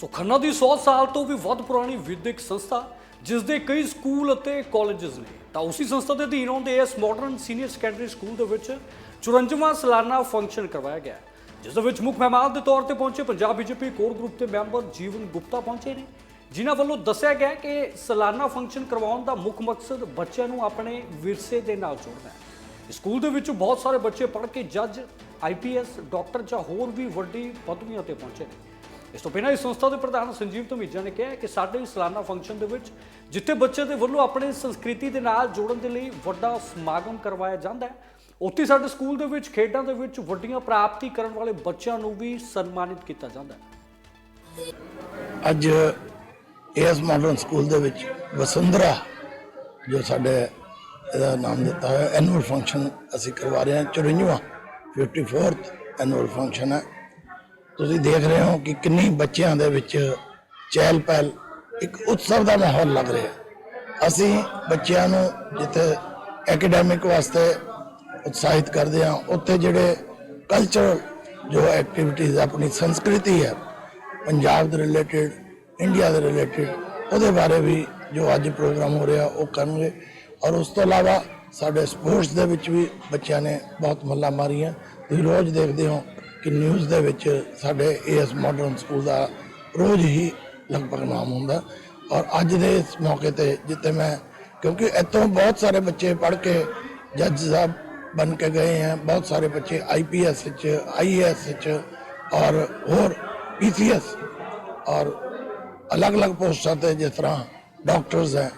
ਸੋ ਖੰਨਾ ਦੀ 100 ਸਾਲ ਤੋਂ ਵੀ ਵੱਧ ਪੁਰਾਣੀ ਵਿਦਿਅਕ ਸੰਸਥਾ ਜਿਸ ਦੇ ਕਈ ਸਕੂਲ ਅਤੇ ਕਾਲਜਸ ਨੇ, ਤਾਂ ਉਸੇ ਸੰਸਥਾ ਦੇ ਅਧੀਨ ਆਉਂਦੇ ਇਸ ਮਾਡਰਨ ਸੀਨੀਅਰ ਸੈਕੰਡਰੀ ਸਕੂਲ ਦੇ ਵਿੱਚ 54ਵਾਂ ਸਾਲਾਨਾ ਫੰਕਸ਼ਨ ਕਰਵਾਇਆ ਗਿਆ। ਜਿਸ ਦੇ ਵਿੱਚ ਮੁੱਖ ਮਹਿਮਾਨ ਦੇ ਤੌਰ ਤੇ ਪਹੁੰਚੇ ਪੰਜਾਬ ਬੀਜੇਪੀ ਕੋਰ ਗਰੁੱਪ ਦੇ ਮੈਂਬਰ ਜੀਵਨ ਗੁਪਤਾ ਪਹੁੰਚੇ ਨੇ, ਜਿਨ੍ਹਾਂ ਵੱਲੋਂ ਦੱਸਿਆ ਗਿਆ ਕਿ ਸਾਲਾਨਾ ਫੰਕਸ਼ਨ ਕਰਵਾਉਣ ਦਾ ਮੁੱਖ ਮਕਸਦ ਬੱਚਿਆਂ ਨੂੰ ਆਪਣੇ ਵਿਰਸੇ ਦੇ ਨਾਲ ਜੋੜਨਾ ਹੈ। ਸਕੂਲ ਦੇ ਵਿੱਚ ਬਹੁਤ ਸਾਰੇ ਬੱਚੇ ਪੜ੍ਹ ਕੇ ਜੱਜ ਆਈਪੀਐਸ ਡਾਕਟਰ ਜਾਂ ਹੋਰ ਵੀ ਵੱਡੀ ਪਦਵੀਆਂ ਤੇ ਪਹੁੰਚੇ ਨੇ। ਇਸ ਤੋਂ ਪਹਿਲਾਂ ਇਸ ਸੰਸਥਾ ਦੇ ਪ੍ਰਧਾਨ ਸੰਜੀਵ ਧਮੀਜਾ ਨੇ ਕਿਹਾ ਕਿ ਸਾਡੇ ਇਸ ਸਾਲਾਨਾ ਫੰਕਸ਼ਨ ਦੇ ਵਿੱਚ ਜਿੱਥੇ ਬੱਚੇ ਦੇ ਵੱਲੋਂ ਆਪਣੀ ਸੰਸਕ੍ਰਿਤੀ ਦੇ ਨਾਲ ਜੋੜਨ ਦੇ ਲਈ ਵੱਡਾ ਸਮਾਗਮ ਕਰਵਾਇਆ ਜਾਂਦਾ ਹੈ, ਉੱਥੇ ਸਾਡੇ ਸਕੂਲ ਦੇ ਵਿੱਚ, ਖੇਡਾਂ ਦੇ ਵਿੱਚ ਵੱਡੀਆਂ ਪ੍ਰਾਪਤੀ ਕਰਨ ਵਾਲੇ ਬੱਚਿਆਂ ਨੂੰ ਵੀ ਸਨਮਾਨਿਤ ਕੀਤਾ ਜਾਂਦਾ ਹੈ। ਅੱਜ ਏਐਸ ਮਾਡਰਨ ਸਕੂਲ ਦੇ ਵਿੱਚ ਵਸੁੰਧਰਾ, ਜੋ ਸਾਡੇ ਇਹਦਾ ਨਾਮ ਦਿੱਤਾ ਹੋਇਆ ਐਨੂਅਲ ਫੰਕਸ਼ਨ ਅਸੀਂ ਕਰਵਾ ਰਹੇ ਹਾਂ। 54ਵਾਂ 54th ਐਨੂਅਲ ਫੰਕਸ਼ਨ ਹੈ। ਤੁਸੀਂ ਦੇਖ ਰਹੇ ਹੋ ਕਿ ਕਿੰਨੀ ਬੱਚਿਆਂ ਦੇ ਵਿੱਚ ਚਹਿਲ ਪਹਿਲ, ਇੱਕ ਉਤਸਵ ਦਾ ਮਾਹੌਲ ਲੱਗ ਰਿਹਾ। ਅਸੀਂ ਬੱਚਿਆਂ ਨੂੰ ਜਿੱਥੇ ਐਕੈਡੈਮਿਕ ਵਾਸਤੇ ਉਤਸ਼ਾਹਿਤ ਕਰਦੇ ਹਾਂ, ਉੱਥੇ ਜਿਹੜੇ ਕਲਚਰਲ ਜੋ ਐਕਟੀਵਿਟੀਜ਼ ਆਪਣੀ ਸੰਸਕ੍ਰਿਤੀ ਹੈ, ਪੰਜਾਬ ਦੇ ਰਿਲੇਟਡ ਇੰਡੀਆ ਦੇ ਰਿਲੇਟਡ ਉਹਦੇ ਬਾਰੇ ਵੀ ਜੋ ਅੱਜ ਪ੍ਰੋਗਰਾਮ ਹੋ ਰਿਹਾ, ਉਹ ਕਰਨਗੇ। ਔਰ ਉਸ ਤੋਂ ਇਲਾਵਾ ਸਾਡੇ ਸਪੋਰਟਸ ਦੇ ਵਿੱਚ ਵੀ ਬੱਚਿਆਂ ਨੇ ਬਹੁਤ ਮੱਲਾ ਮਾਰੀਆਂ। ਤੁਸੀਂ ਰੋਜ਼ ਦੇਖਦੇ ਹੋ ਕਿ ਨਿਊਜ਼ ਦੇ ਵਿੱਚ ਸਾਡੇ ਏਐਸ ਮਾਡਰਨ ਸਕੂਲ ਦਾ ਰੋਜ਼ ਹੀ ਲਗਭਗ ਨਾਮ ਹੁੰਦਾ। ਔਰ ਅੱਜ ਦੇ ਇਸ ਮੌਕੇ ਤੇ ਜਿੱਤੇ ਮੈਂ, ਕਿਉਂਕਿ ਇੱਥੋਂ ਬਹੁਤ ਸਾਰੇ ਬੱਚੇ ਪੜ੍ਹ ਕੇ ਜੱਜ ਸਾਹਿਬ ਬਣ ਕੇ ਗਏ ਹਨ ਬਹੁਤ ਸਾਰੇ ਬੱਚੇ ਆਈਪੀਐਸ ਵਿੱਚ ਆਈਐਸ ਵਿੱਚ, ਔਰ ਹੋਰ ਪੀਸੀਐਸ ਔਰ ਅਲੱਗ-ਅਲੱਗ ਪੋਸਟਾਂ ਤੇ ਜਿਸ ਤਰ੍ਹਾਂ ਡਾਕਟਰਸ ਹੈ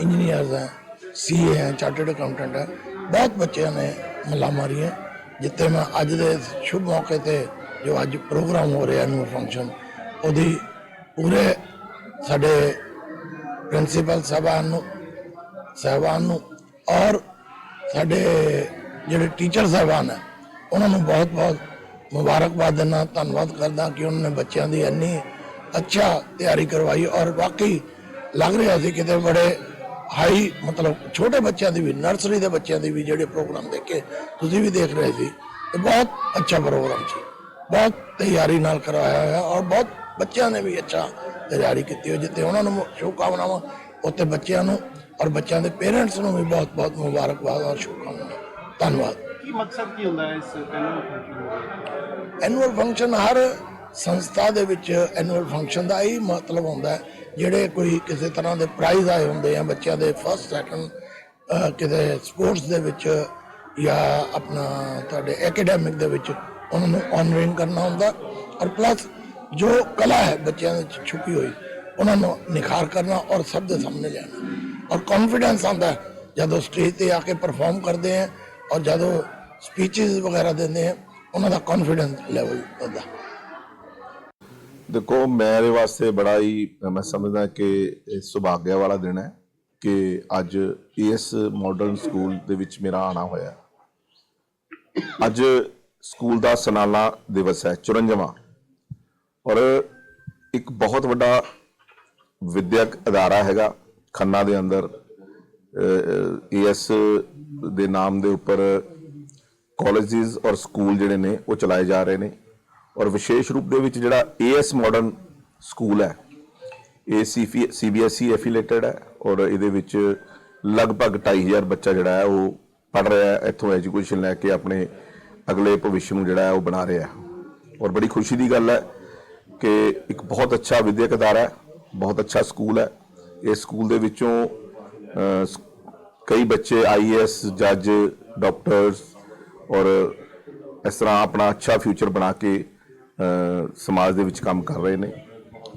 ਇੰਜੀਨੀਅਰਸ ਹੈ ਸੀਏ ਹੈ ਚਾਰਟਰਡ ਅਕਾਊਂਟੈਂਟ ਹੈ, ਬਹੁਤ ਬੱਚਿਆਂ ਨੇ ਮੱਲਾ ਮਾਰੀਆਂ। ਜਿੱਥੇ ਮੈਂ ਅੱਜ ਦੇ ਸ਼ੁਭ ਮੌਕੇ ਤੇ ਜੋ ਅੱਜ ਪ੍ਰੋਗਰਾਮ ਹੋ ਰਿਹਾ ਨੂੰ ਫੰਕਸ਼ਨ ਉਹਦੀ ਪੂਰੇ ਸਾਡੇ ਪ੍ਰਿੰਸੀਪਲ ਸਾਹਿਬਾਨ ਨੂੰ ਸਾਹਿਬਾਨ ਨੂੰ ਔਰ ਸਾਡੇ ਜਿਹੜੇ ਟੀਚਰ ਸਾਹਿਬਾਨ ਹੈ ਉਹਨਾਂ ਨੂੰ ਬਹੁਤ ਬਹੁਤ ਮੁਬਾਰਕਬਾਦ ਦਿੰਦਾ, ਧੰਨਵਾਦ ਕਰਦਾ ਕਿ ਉਹਨਾਂ ਨੇ ਬੱਚਿਆਂ ਦੀ ਇੰਨੀ ਅੱਛਾ ਤਿਆਰੀ ਕਰਵਾਈ ਔਰ ਵਾਕਈ ਲੱਗ ਰਿਹਾ ਸੀ ਕਿਤੇ ਬੜੇ ਹਾਈ ਮਤਲਬ ਛੋਟੇ ਬੱਚਿਆਂ ਦੀ ਵੀ ਨਰਸਰੀ ਦੇ ਬੱਚਿਆਂ ਦੀ ਵੀ ਜਿਹੜੇ ਪ੍ਰੋਗਰਾਮ ਦੇਖੇ ਤੁਸੀਂ ਵੀ ਦੇਖ ਰਹੇ ਸੀ ਤੇ ਬਹੁਤ ਅੱਛਾ ਪ੍ਰੋਗਰਾਮ ਸੀ। ਬਹੁਤ ਤਿਆਰੀ ਨਾਲ ਕਰਵਾਇਆ ਹੋਇਆ ਔਰ ਬਹੁਤ ਬੱਚਿਆਂ ਨੇ ਵੀ ਅੱਛਾ ਤਿਆਰੀ ਕੀਤੀ ਹੋ ਜਿੱਤੇ ਉਹਨਾਂ ਨੂੰ ਸ਼ੁਭਕਾਮਨਾਵਾਂ ਉੱਥੇ ਬੱਚਿਆਂ ਨੂੰ ਔਰ ਬੱਚਿਆਂ ਦੇ ਪੇਰੈਂਟਸ ਨੂੰ ਵੀ ਬਹੁਤ ਬਹੁਤ ਮੁਬਾਰਕਬਾਦ ਔਰ ਸ਼ੁਭਕਾਮਨਾਵਾਂ। ਧੰਨਵਾਦ। ਕੀ ਮਕਸਦ ਕੀ ਹੁੰਦਾ ਹੈ ਇਸ ਐਨੂਅਲ ਫੰਕਸ਼ਨ ਐਨੂਅਲ ਫੰਕਸ਼ਨ ਹਰ ਸੰਸਥਾ ਦੇ ਵਿੱਚ ਐਨੂਅਲ ਫੰਕਸ਼ਨ ਦਾ ਇਹ ਮਤਲਬ ਹੁੰਦਾ ਹੈ ਜਿਹੜੇ ਕੋਈ ਕਿਸੇ ਤਰ੍ਹਾਂ ਦੇ ਪ੍ਰਾਈਜ਼ ਆਏ ਹੁੰਦੇ ਆ ਬੱਚਿਆਂ ਦੇ ਫਸਟ ਸੈਕੰਡ ਕਿਤੇ ਸਪੋਰਟਸ ਦੇ ਵਿੱਚ ਜਾਂ ਆਪਣਾ ਤੁਹਾਡੇ ਐਕੈਡੈਮਿਕ ਦੇ ਵਿੱਚ ਉਹਨਾਂ ਨੂੰ ਆਨਰਿੰਗ ਕਰਨਾ ਹੁੰਦਾ ਔਰ ਪਲੱਸ ਜੋ ਕਲਾ ਹੈ ਬੱਚਿਆਂ ਵਿੱਚ ਛੁਪੀ ਹੋਈ, ਉਹਨਾਂ ਨੂੰ ਨਿਖਾਰ ਕਰਨਾ ਔਰ ਸਭ ਦੇ ਸਾਹਮਣੇ ਲਿਆਉਣਾ ਔਰ ਕੌਨਫੀਡੈਂਸ ਆਉਂਦਾ ਜਦੋਂ ਸਟੇਜ ਤੇ ਆ ਕੇ ਪਰਫਾਰਮ ਕਰਦੇ ਆ ਔਰ ਜਦੋਂ ਸਪੀਚਸ ਵਗੈਰਾ ਦਿੰਦੇ ਆ, ਉਹਨਾਂ ਦਾ ਕੌਨਫੀਡੈਂਸ ਲੈਵਲ ਵਧਦਾ। ਦੇਖੋ, ਮੇਰੇ ਵਾਸਤੇ ਬੜਾ ਹੀ, ਮੈਂ ਸਮਝਦਾ ਕਿ ਇਹ ਸੁਭਾਗਿਆ ਵਾਲਾ ਦਿਨ ਹੈ ਕਿ ਅੱਜ ਇਸ ਮਾਡਰਨ ਸਕੂਲ ਦੇ ਵਿੱਚ ਮੇਰਾ ਆਣਾ ਹੋਇਆ। ਅੱਜ ਸਕੂਲ ਦਾ ਸਨਾਲਾ ਦਿਵਸ ਹੈ 54ਵਾਂ ਔਰ ਇੱਕ ਬਹੁਤ ਵੱਡਾ ਵਿਦਿਅਕ ਅਦਾਰਾ ਹੈਗਾ, ਖੰਨਾ ਦੇ ਅੰਦਰ। ਏਐਸ ਦੇ ਨਾਮ ਦੇ ਉੱਪਰ ਕਾਲਜਸ ਔਰ ਸਕੂਲ ਜਿਹੜੇ ਨੇ, ਉਹ ਚਲਾਏ ਜਾ ਰਹੇ ਨੇ। ਔਰ ਵਿਸ਼ੇਸ਼ ਰੂਪ ਦੇ ਵਿੱਚ ਜਿਹੜਾ ਏਐਸ ਮਾਡਰਨ ਸਕੂਲ ਹੈ ਇਹ ਸੀਬੀਐਸਈ ਐਫੀਲੇਟਡ ਹੈ ਔਰ ਇਹਦੇ ਵਿੱਚ ਲਗਭਗ 2500 ਬੱਚਾ ਜਿਹੜਾ ਹੈ ਉਹ ਪੜ ਰਿਹਾ ਹੈ ਇੱਥੋਂ ਐਜੂਕੇਸ਼ਨ ਲੈ ਕੇ ਆਪਣੇ ਅਗਲੇ ਭਵਿੱਖ ਨੂੰ ਜਿਹੜਾ ਹੈ ਉਹ ਬਣਾ ਰਿਹਾ ਹੈ। ਔਰ ਬੜੀ ਖੁਸ਼ੀ ਦੀ ਗੱਲ ਹੈ ਕਿ ਇੱਕ ਬਹੁਤ ਅੱਛਾ ਵਿਦਿਅਕ ਅਦਾਰਾ ਹੈ ਬਹੁਤ ਅੱਛਾ ਸਕੂਲ ਹੈ। ਇਸ ਸਕੂਲ ਦੇ ਵਿੱਚੋਂ ਅਹ, ਸ- ਕਈ ਬੱਚੇ ਆਈਏਐਸ ਜੱਜ ਡਾਕਟਰਸ ਔਰ ਇਸ ਤਰ੍ਹਾਂ ਆਪਣਾ ਅੱਛਾ ਫਿਊਚਰ ਬਣਾ ਕੇ ਸਮਾਜ ਦੇ ਵਿੱਚ ਕੰਮ ਕਰ ਰਹੇ ਨੇ।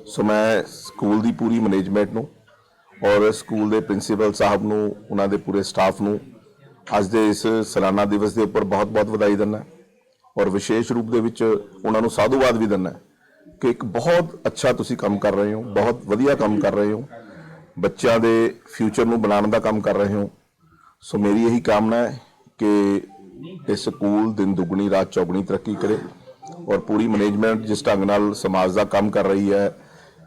ਸੋ ਮੈਂ ਸਕੂਲ ਦੀ ਪੂਰੀ ਮੈਨੇਜਮੈਂਟ ਨੂੰ ਔਰ ਸਕੂਲ ਦੇ ਪ੍ਰਿੰਸੀਪਲ ਸਾਹਿਬ ਨੂੰ, ਉਹਨਾਂ ਦੇ ਪੂਰੇ ਸਟਾਫ ਨੂੰ ਅੱਜ ਦੇ ਇਸ ਸਾਲਾਨਾ ਦਿਵਸ ਦੇ ਉੱਪਰ ਬਹੁਤ-ਬਹੁਤ ਵਧਾਈ ਦਿੰਦਾ ਔਰ ਵਿਸ਼ੇਸ਼ ਰੂਪ ਦੇ ਵਿੱਚ ਉਹਨਾਂ ਨੂੰ ਸਾਧੂਵਾਦ ਵੀ ਦਿੰਦਾ ਕਿ ਇੱਕ ਬਹੁਤ ਅੱਛਾ ਤੁਸੀਂ ਕੰਮ ਕਰ ਰਹੇ ਹੋ, ਬਹੁਤ ਵਧੀਆ ਕੰਮ ਕਰ ਰਹੇ ਹੋ। ਬੱਚਿਆਂ ਦੇ ਫਿਊਚਰ ਨੂੰ ਬਣਾਉਣ ਦਾ ਕੰਮ ਕਰ ਰਹੇ ਹੋ। ਸੋ ਮੇਰੀ ਇਹੀ ਕਾਮਨਾ ਹੈ ਕਿ ਇਹ ਸਕੂਲ ਦਿਨ ਦੁਗਣੀ, ਰਾਤ ਚੌਗਣੀ ਤਰੱਕੀ ਕਰੇ। ਔਰ ਪੂਰੀ ਮੈਨੇਜਮੈਂਟ ਜਿਸ ਢੰਗ ਨਾਲ ਸਮਾਜ ਦਾ ਕੰਮ ਕਰ ਰਹੀ ਹੈ,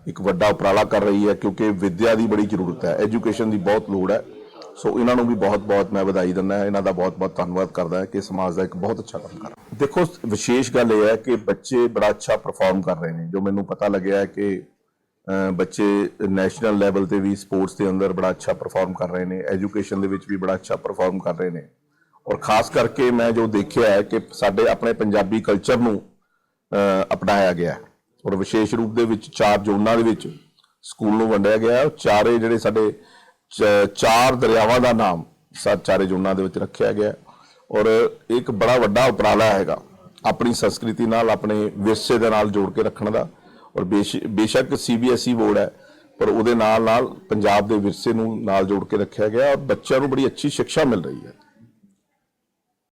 ਇੱਕ ਵੱਡਾ ਉਪਰਾਲਾ ਕਰ ਰਹੀ ਹੈ, ਕਿਉਂਕਿ ਵਿੱਦਿਆ ਦੀ ਬੜੀ ਜ਼ਰੂਰਤ ਹੈ ਐਜੂਕੇਸ਼ਨ ਦੀ ਬਹੁਤ ਲੋੜ ਹੈ। ਸੋ ਇਹਨਾਂ ਨੂੰ ਵੀ ਬਹੁਤ-ਬਹੁਤ ਮੈਂ ਵਧਾਈ ਦਿੰਦਾ ਇਹਨਾਂ ਦਾ ਬਹੁਤ-ਬਹੁਤ ਧੰਨਵਾਦ ਕਰਦਾ ਕਿ ਸਮਾਜ ਦਾ ਇੱਕ ਬਹੁਤ ਅੱਛਾ ਕੰਮ ਕਰ ਦੇਖੋ, ਵਿਸ਼ੇਸ਼ ਗੱਲ ਇਹ ਹੈ ਕਿ ਬੱਚੇ ਬੜਾ ਅੱਛਾ ਪਰਫਾਰਮ ਕਰ ਰਹੇ ਨੇ, ਜੋ ਮੈਨੂੰ ਪਤਾ ਲੱਗਿਆ ਹੈ ਕਿ ਬੱਚੇ ਨੈਸ਼ਨਲ ਲੈਵਲ ਤੇ ਵੀ ਸਪੋਰਟਸ ਦੇ ਅੰਦਰ ਬੜਾ ਅੱਛਾ ਪਰਫਾਰਮ ਕਰ ਰਹੇ ਨੇ ਐਜੂਕੇਸ਼ਨ ਦੇ ਵਿੱਚ ਵੀ ਬੜਾ ਅੱਛਾ ਪਰਫਾਰਮ ਕਰ ਰਹੇ ਨੇ। ਔਰ ਖਾਸ ਕਰਕੇ ਮੈਂ ਜੋ ਦੇਖਿਆ ਹੈ ਕਿ ਸਾਡੇ ਆਪਣੇ ਪੰਜਾਬੀ ਕਲਚਰ ਨੂੰ ਅਪਣਾਇਆ ਗਿਆ ਔਰ ਵਿਸ਼ੇਸ਼ ਰੂਪ ਦੇ ਵਿੱਚ ਚਾਰ ਜ਼ੋਨਾਂ ਦੇ ਵਿੱਚ ਸਕੂਲ ਨੂੰ ਵੰਡਿਆ ਗਿਆ ਹੈ। ਚਾਰੇ ਜਿਹੜੇ ਸਾਡੇ, ਚ- ਚਾਰ ਦਰਿਆਵਾਂ ਦਾ ਨਾਮ ਸਾ, ਚਾਰੇ ਜ਼ੋਨਾਂ ਦੇ ਵਿੱਚ ਰੱਖਿਆ ਗਿਆ ਹੈ। ਔਰ ਇੱਕ ਬੜਾ ਵੱਡਾ ਉਪਰਾਲਾ ਹੈਗਾ ਆਪਣੀ ਸੰਸਕ੍ਰਿਤੀ ਨਾਲ, ਆਪਣੇ ਵਿਰਸੇ ਦੇ ਨਾਲ ਜੋੜ ਕੇ ਰੱਖਣ ਦਾ ਔਰ ਬੇਸ਼- ਬੇਸ਼ੱਕ ਸੀਬੀਐਸਈ ਬੋਰਡ ਹੈ, ਪਰ ਉਹਦੇ ਨਾਲ ਨਾਲ ਪੰਜਾਬ ਦੇ ਵਿਰਸੇ ਨੂੰ ਨਾਲ ਜੋੜ ਕੇ ਰੱਖਿਆ ਗਿਆ ਔਰ ਬੱਚਿਆਂ ਨੂੰ ਬੜੀ ਅੱਛੀ ਸਿੱਖਿਆ ਮਿਲ ਰਹੀ ਹੈ